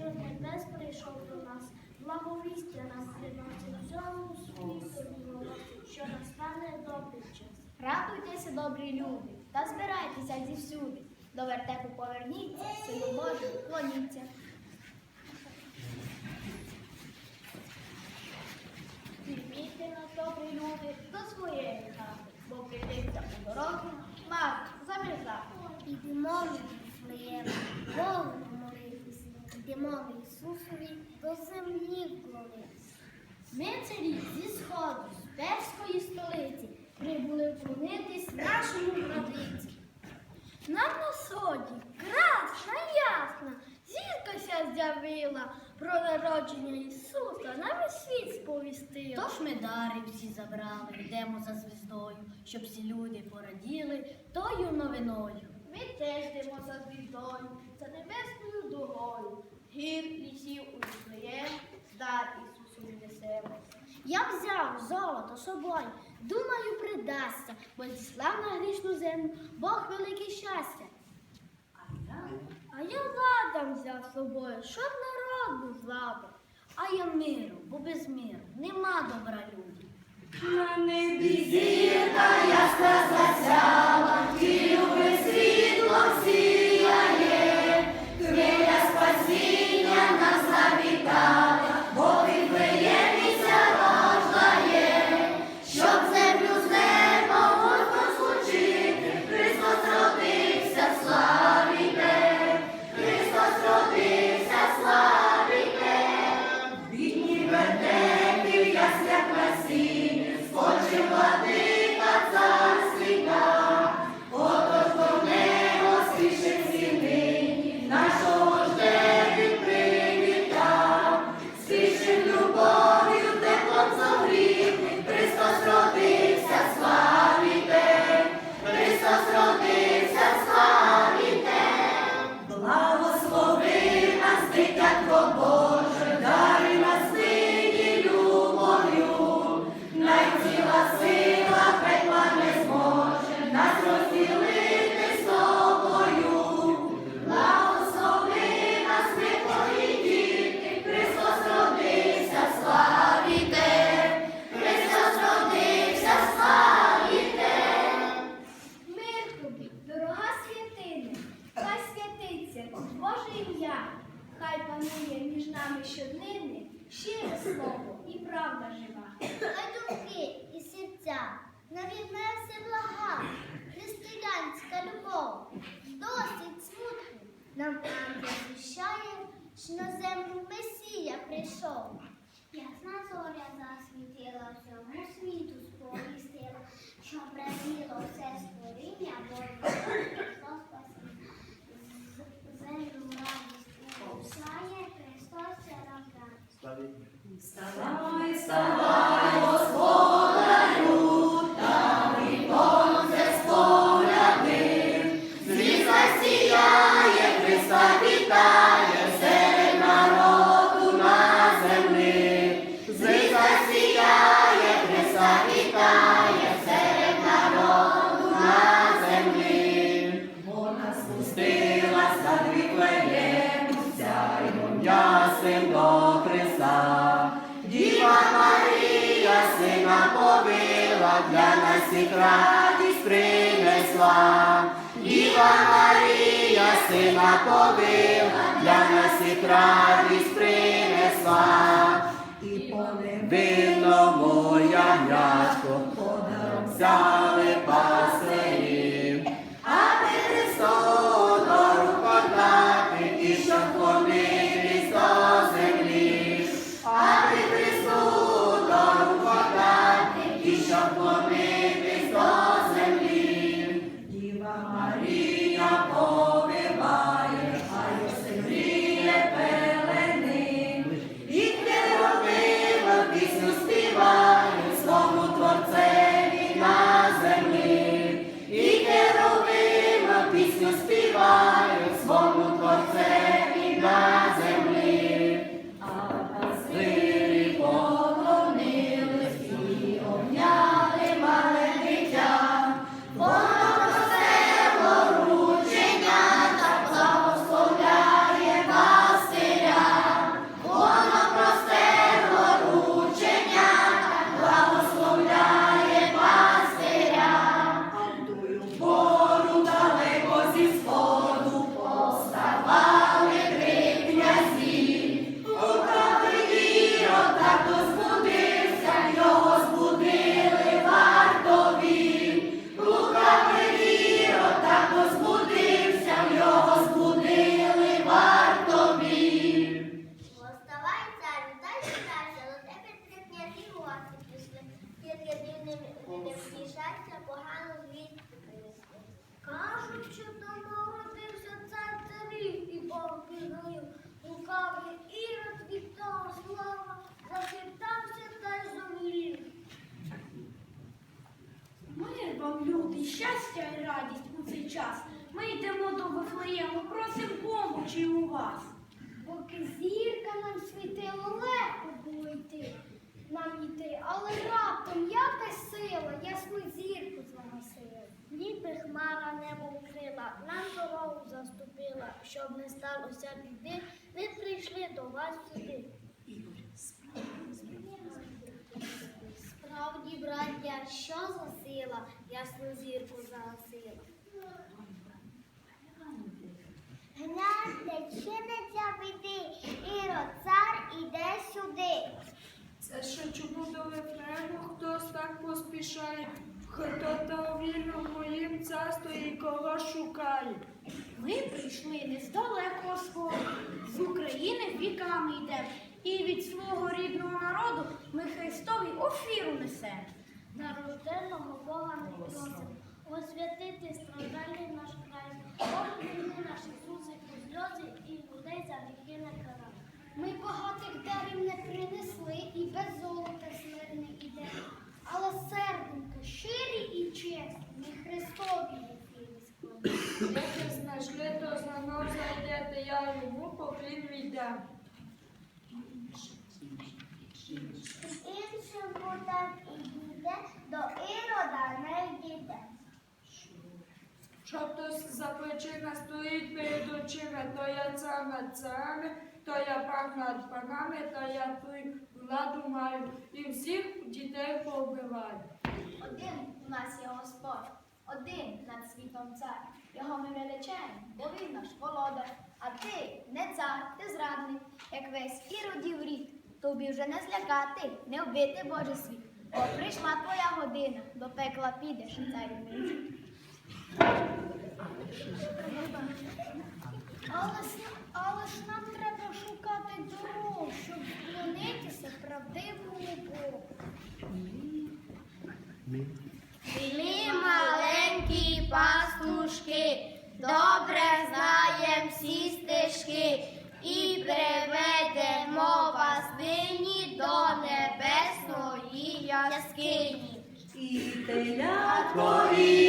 що небес прийшов до нас, благовістя нам приносить всьому світу що настане добрий час. Радуйтеся, добрі люди, та збирайтеся зівсюди. До вертепу поверніться, силу Божу клоніться. Візьміть на добрі люди до своєї хати, бо прийдеться у дорогу, мати замерзати. Ідемо в своєму Богу йдемо Ісусові до землі вклонитись. Ми царі зі сходу, з перської столиці, прибули вклонитись нашому владиці. Нам на соді красна, ясна, зірка ся з'явила, про народження Ісуса на весь світ сповістила. Тож ми дари всі забрали, йдемо за звіздою, щоб всі люди пораділи тою новиною. Ми теж йдемо за звіздою, за небесною дорогою. Гір лісів у Віфлеєм, дар Ісусові несемо. Я взяв золото собою, думаю, придасться, бо зіслав на грішну землю Бог велике щастя. А я ладом взяв з собою, щоб народ був зладом. А я миру, бо без миру нема добра люди. На небі зірка ясна засяла, і люби садві сяйном ясен Христа, Діва Марія, сина повила, для нас і радість принесла, Діва Марія, сина побила, для нас і радість принесла, і невинному ягнятку подаром взяли паси. Ніби хмара небо вкрила, нам дорогу заступила, щоб не сталося біди, ми прийшли до вас сюди. Справді, браття, що за сила, ясну зірку загасила. Гляньте, чиниться біди, Ірод, цар іде сюди. Це що чому до Вифлеєму хтось так поспішає? Хто та вільно в моїм царстві і кого шукає? Ми прийшли не з далекого сходу, з України віками йдемо. І від свого рідного народу ми Христові офіру несемо. Нарожденого Бога не просим, освятити страждальний наш край, обміни наші Ісуси у сльози і людей за гріхи не карай. Ми багатих дарів не принесли і без золота смирни ідемо, але серденько щирі і чесні, ми Христові ефірі складемо. Як знайшли, то знано зайдете, я йому поклін віддам. Іншим путем ідіте, до Ірода не йдіте. Що хтось за плечима стоїть перед очима, то я над царами, то я пан над панами, то я ту владу маю, і всіх дітей повбиваю. Один у нас є Господь, один над світом цар. Його ми величаємо, бо він наш володар. А ти не цар, ти зрадник, як весь іродів рід. Тобі вже не злякати, не вбити Божий світ. Бо прийшла твоя година, до пекла підеш, царю мій. Але ж, але ж нам треба шукати дорогу, щоб вклонитися правдивому Богу. Ми маленькі пастушки, добре знаєм всі стежки і приведемо вас нині до небесної яскині. І телятко, і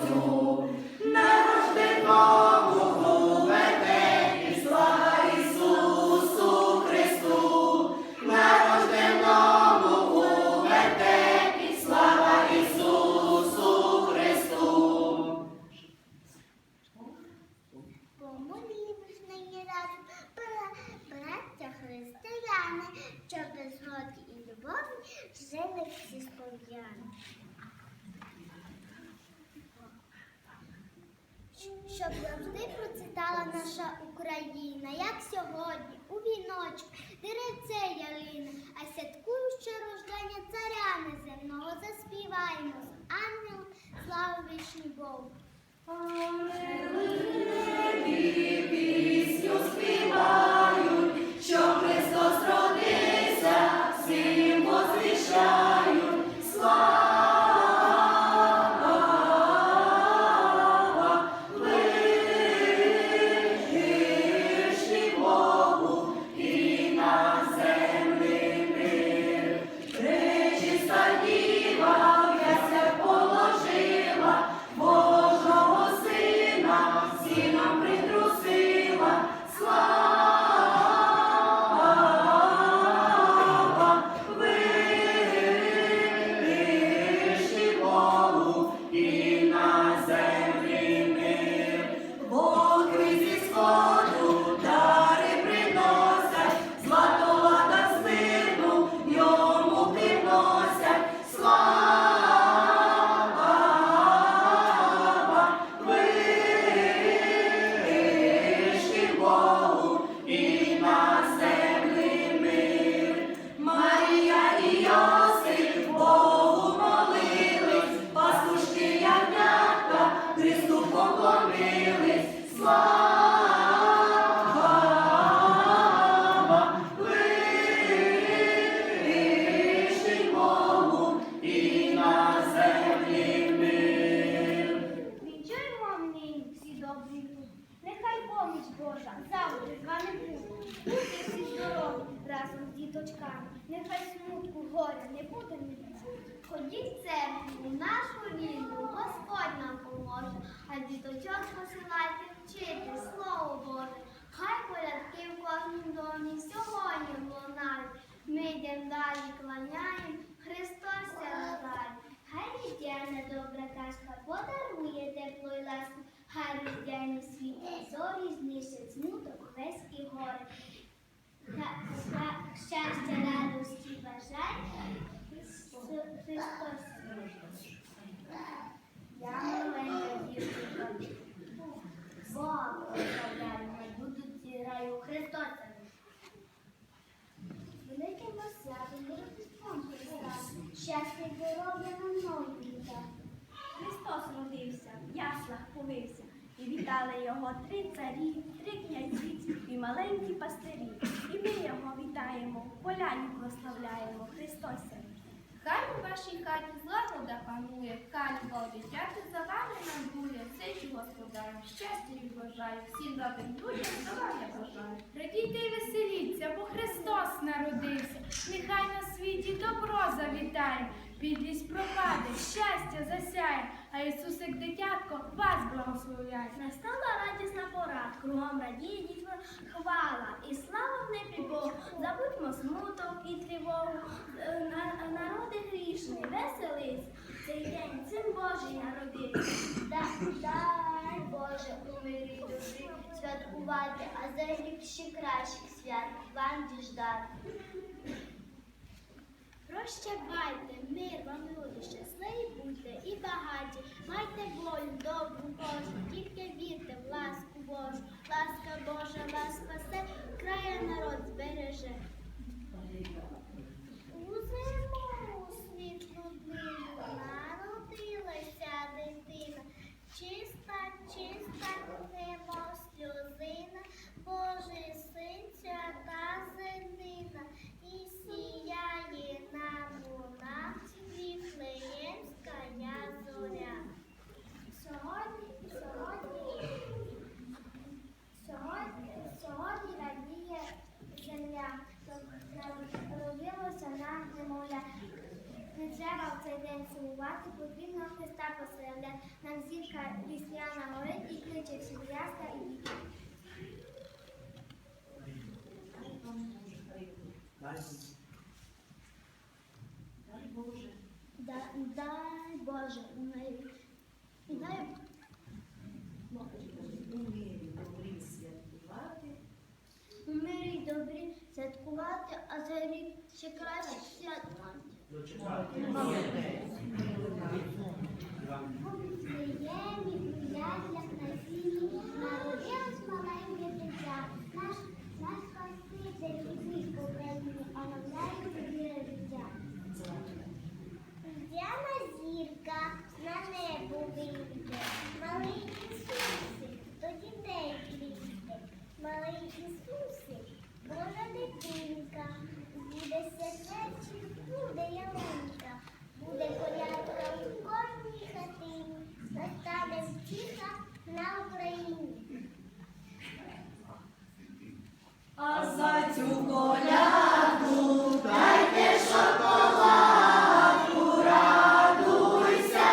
You. Заспіваємо з ангел, славу вічній Богу. Пісню співають, а діточок посилайте вчити Слово Боже. Хай порядки в кожному домі сьогодні лунають. Ми йдемо далі, кланяємо, Христос рождає. Хай різдвяна добра казка подарує тепло й ласку, хай різдвяні світло зорі знищать смуток, весь і горе. Щастя, радості бажай, Христос. Я маленька дівчинка. Бог прославляю, будуть раю Христос. Великим святом Рождеством Христа, щастя здоров'я на нові літа. Христос родився, в яслах повився, і вітали його три царі, три князі і маленькі пастирі. І ми його вітаємо, поляні прославляємо Христося. Хай у вашій хаті злагода панує, хай дитяти за вами нандує, сичу господарю, щастя і бажаю, всім добрим людям здоров'я бажаю. Радійте й веселіться, бо Христос народився. Нехай на світі добро завітає, підлість пропаде, щастя засяє, а Ісусик дитятко вас благословляє. Настала радісна пора, кругом радіє дітвора, хвала і слава в небі Богу. Забудьмо смуток і тривогу, Е, народи грішний, веселись. Цей день син Божий народився. Да- Дай Боже у душі святкувати, а за ще кращих свят вам діждати. Прощавайте, мир вам люди, щасливі будьте і багаті. Майте волю, добру кожну, тільки вірте в ласку Божу. Ласка Божа вас спасе, края народ збереже. У світлу днину народилася дитина, чиста, чиста, немов сльозина, Божий син свята зенина, і сіяє Сьогодні, сьогодні, радіє земля. Робилося нам немовля. Не треба в цей день сумувати, потрібно Христа поселяти. Нам зірка вісняна горить і кличе всі ясна і діти. Дай Боже, дай, дай у мирі добрі святкувати, а за рік ще краще святкувати. Приємні, приятелях на сілі, народилось маленьке дитя. Наш, наш Спаситель візить попередньо, а нам дай тобі життя. Різдвяна зірка на небо вийде, малий Ісусик до дітей прийде. Малий Ісусик, Божа дитинка, буде сердечик, буде ялинка, буде колядка в кожній хатині, настане втіха на Україні. А за цю коляду дайте шоколадку, радуйся,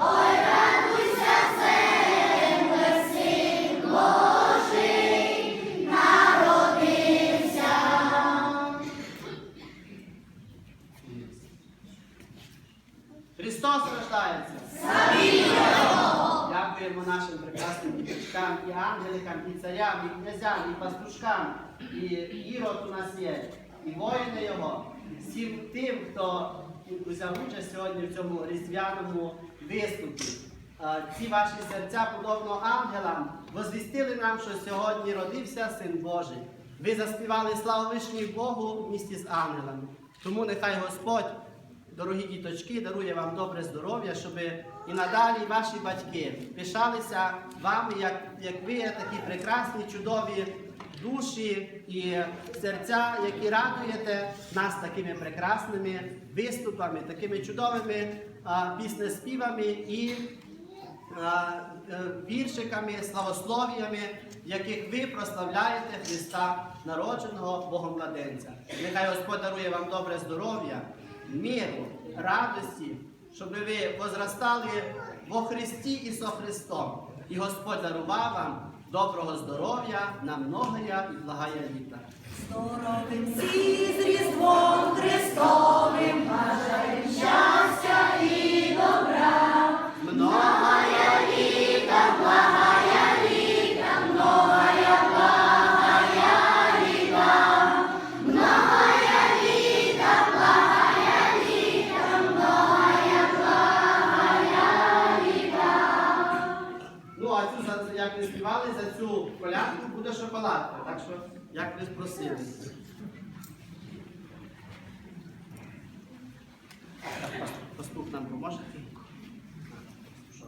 ой, радуйся, земле, син Божий народився. Христос рождається! Дякуємо нашим прекрасним діточкам, і ангеликам, і царям, і князям, і пастушкам, і ірод у нас є, його, всім тим, хто взяв участь сьогодні в цьому різдвяному виступі. Ці ваші серця, подобно ангелам, возвістили нам, що сьогодні родився Син Божий. Ви заспівали славу вишній Богу в місті з ангелами. Тому нехай Господь Дорогі діточки, дарує вам добре здоров'я, щоб і надалі ваші батьки пишалися вами, як, як ви такі прекрасні, чудові душі і серця, які радуєте нас такими прекрасними виступами, такими чудовими а, піснеспівами і а, е, віршиками, славослов'ями, яких ви прославляєте Христа, народженого Богом младенця. Нехай Господь дарує вам добре здоров'я, миру, радості, щоб ви возростали во Христі і со Христом. І Господь дарував вам доброго здоров'я на многоя і благая літа. Здоровим всі з Різдвом Христовим, бажаєм щастя і як ви співали за цю колядку буде шоколадка. Так що, як ви спросили. Пастух нам поможе? Що,